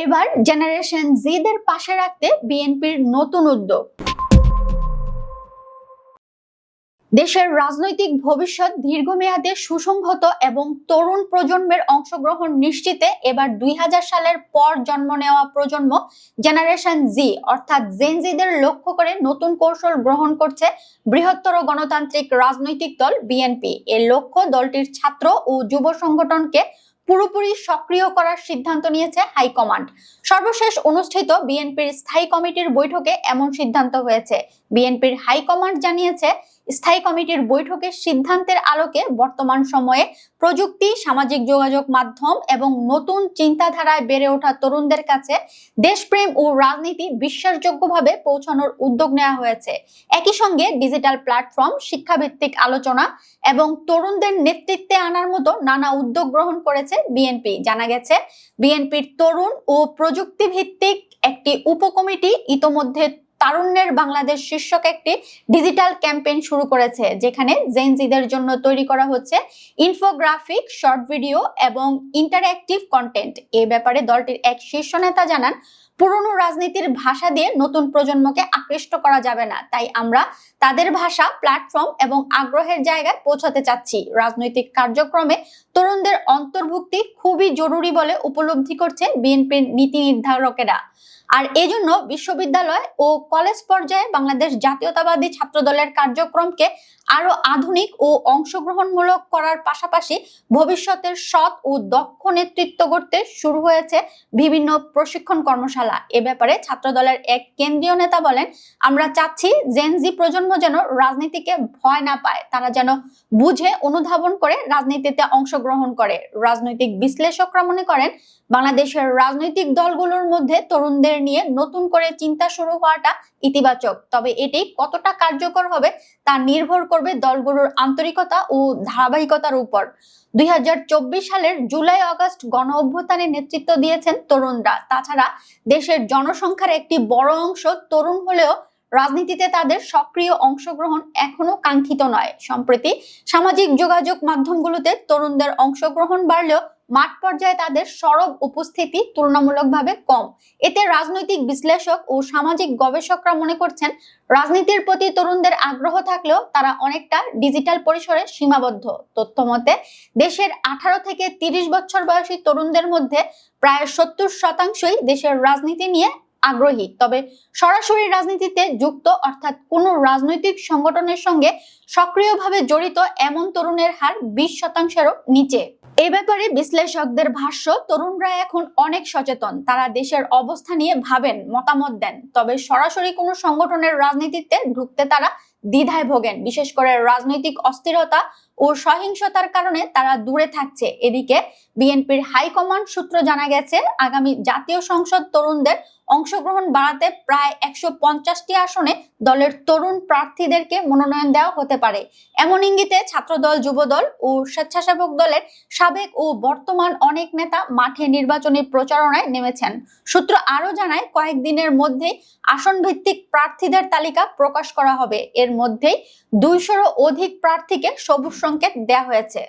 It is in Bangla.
এবার জেনারেশন জিদের পাশে রাখতে বিএনপির নতুন উদ্যোগ। দেশের রাজনৈতিক ভবিষ্যৎ দীর্ঘমেয়াদে সুসংহত এবং তরুণ প্রজন্মের অংশগ্রহণ নিশ্চিতে এবার দুই হাজার সালের পর জন্ম নেওয়া প্রজন্ম জেনারেশন জি অর্থাৎ জেনজিদের লক্ষ্য করে নতুন কৌশল গ্রহণ করছে বৃহত্তর গণতান্ত্রিক রাজনৈতিক দল বিএনপি এর লক্ষ্য দলটির ছাত্র ও যুব সংগঠনকে পুরোপুরি সক্রিয় করার সিদ্ধান্ত নিয়েছে হাইকমান্ড। সর্বশেষ অনুষ্ঠিত বিএনপির স্থায়ী কমিটির বৈঠকে এমন সিদ্ধান্ত হয়েছে। বিএনপির হাইকমান্ড জানিয়েছে স্থায়ী কমিটির বৈঠকের সিদ্ধান্তের আলোকে বর্তমান সময়ে প্রযুক্তি, সামাজিক যোগাযোগ মাধ্যম এবং নতুন চিন্তাধারায় বেড়ে ওঠা তরুণদের কাছে দেশপ্রেম ও রাজনীতি বিশ্বাসযোগ্যভাবে পৌঁছানোর উদ্যোগ নেওয়া হয়েছে। একই সঙ্গে ডিজিটাল প্ল্যাটফর্ম, শিক্ষাভিত্তিক আলোচনা এবং তরুণদের নেতৃত্বে আনার মতো নানা উদ্যোগ গ্রহণ করেছে বিএনপি। জানা গেছে, বিএনপির তরুণ ও প্রযুক্তি ভিত্তিক একটি উপকমিটি ইতোমধ্যে তারুণ্যের বাংলাদেশ শীর্ষক একটি ডিজিটাল ক্যাম্পেইন শুরু করেছে, যেখানে জেনজিদের জন্য তৈরি করা হচ্ছে ইনফোগ্রাফিক শর্ট ভিডিও এবং ইন্টারঅ্যাক্টিভ কন্টেন্ট এ ব্যাপারে দলটির এক শীর্ষ নেতা জানান পুরনো রাজনীতির ভাষা দিয়ে নতুন প্রজন্মকে আকৃষ্ট করা যাবে না। তাই আমরা তাদের ভাষা প্ল্যাটফর্ম এবং আগ্রহের জায়গায় পৌঁছাতে চাচ্ছি। রাজনৈতিক কার্যক্রমে তরুণদের অন্তর্ভুক্তি খুবই জরুরি বলে উপলব্ধি করছে বিএনপির নীতি নির্ধারকেরা। আর এজন্য বিশ্ববিদ্যালয় ও কলেজ পর্যায়ে বাংলাদেশ জাতীয়তাবাদী ছাত্র দলের কার্যক্রমকে আরও আধুনিক ও অংশগ্রহণমূলক করার পাশাপাশি ভবিষ্যতের সৎ ও দক্ষ নেতৃত্ব করতে শুরু হয়েছে বিভিন্ন প্রশিক্ষণ কর্মশালা। এ ব্যাপারে ছাত্র দলের এক কেন্দ্রীয় নেতা বলেন, আমরা চাচ্ছি জেনজি প্রজন্ম যেন রাজনীতিকে ভয় না পায়। তারা যেন বুঝে, অনুধাবন করে রাজনীতিতে অংশগ্রহণ করে। রাজনৈতিক বিশ্লেষকরা মনে করেন, বাংলাদেশের রাজনৈতিক দলগুলোর মধ্যে তরুণদের নিয়ে নতুন করে চিন্তা শুরু হওয়াটা ইতিবাচক। তবে এটি কতটা কার্যকর হবে তা নির্ভর করবে দলগুলোর আন্তরিকতা ও ধারাবাহিকতার উপর। দুই সালের জুলাই, অগস্ট গণ অভ্যুত্থানে নেতৃত্ব দিয়েছেন তরুণরা। তাছাড়া দেশের জনসংখ্যার একটি বড় অংশ তরুণ হলেও রাজনীতিতে তাদের সক্রিয় অংশগ্রহণ এখনও কাঙ্ক্ষিত নয়। সম্প্রতি সামাজিক যোগাযোগ মাধ্যমগুলোতে তরুণদের অংশগ্রহণ বাড়লেও মাঠ পর্যায়ে তাদের সরব উপস্থিতি তুলনামূলকভাবে কম। এতে রাজনৈতিক বিশ্লেষক ও সামাজিক গবেষকরা মনে করছেন, রাজনীতির প্রতি তরুণদের আগ্রহ থাকলেও তারা অনেকটা ডিজিটাল পরিসরে সীমাবদ্ধ। তথ্য মতে, দেশের আঠারো থেকে তিরিশ বছর বয়সী তরুণদের মধ্যে প্রায় সত্তর শতাংশই দেশের রাজনীতি নিয়ে আগ্রহী। তবে সরাসরি রাজনীতিতে যুক্ত অর্থাৎ কোন রাজনৈতিক সংগঠনের সঙ্গে সক্রিয়ভাবে জড়িত এমন তরুণের হার বিশ শতাংশেরও নিচে। এ ব্যাপারে বিশ্লেষকদের ভাষ্য, তরুণরা এখন অনেক সচেতন। তারা দেশের অবস্থা নিয়ে ভাবেন, মতামত দেন। তবে সরাসরি কোনো সংগঠনের রাজনীতিতে ঢুকতে তারা দ্বিধায় ভোগেন। বিশেষ করে রাজনৈতিক অস্থিরতা ও সহিংসতার কারণে তারা দূরে থাকছে। এদিকে বিএনপির হাইকমান্ড সূত্র জানা গেছে, আগামী জাতীয় সংসদ তরুণদের অংশগ্রহণ বাড়াতে প্রায় একশো পঞ্চাশটি আসনে দলের তরুণ প্রার্থীদেরকে মনোনয়ন দেওয়া হতে পারে। এমন ইঙ্গিতে ছাত্রদল, যুবদল ও স্বেচ্ছাসেবক দলের সাবেক ও বর্তমান অনেক নেতা মাঠে নির্বাচনী প্রচারণায় নেমেছেন। সূত্র আরও জানায়, কয়েকদিনের মধ্যেই আসন ভিত্তিক প্রার্থীদের তালিকা প্রকাশ করা হবে। এর মধ্যেই দুইশোরও অধিক প্রার্থীকে সবুজ সংকেত দেওয়া হয়েছে।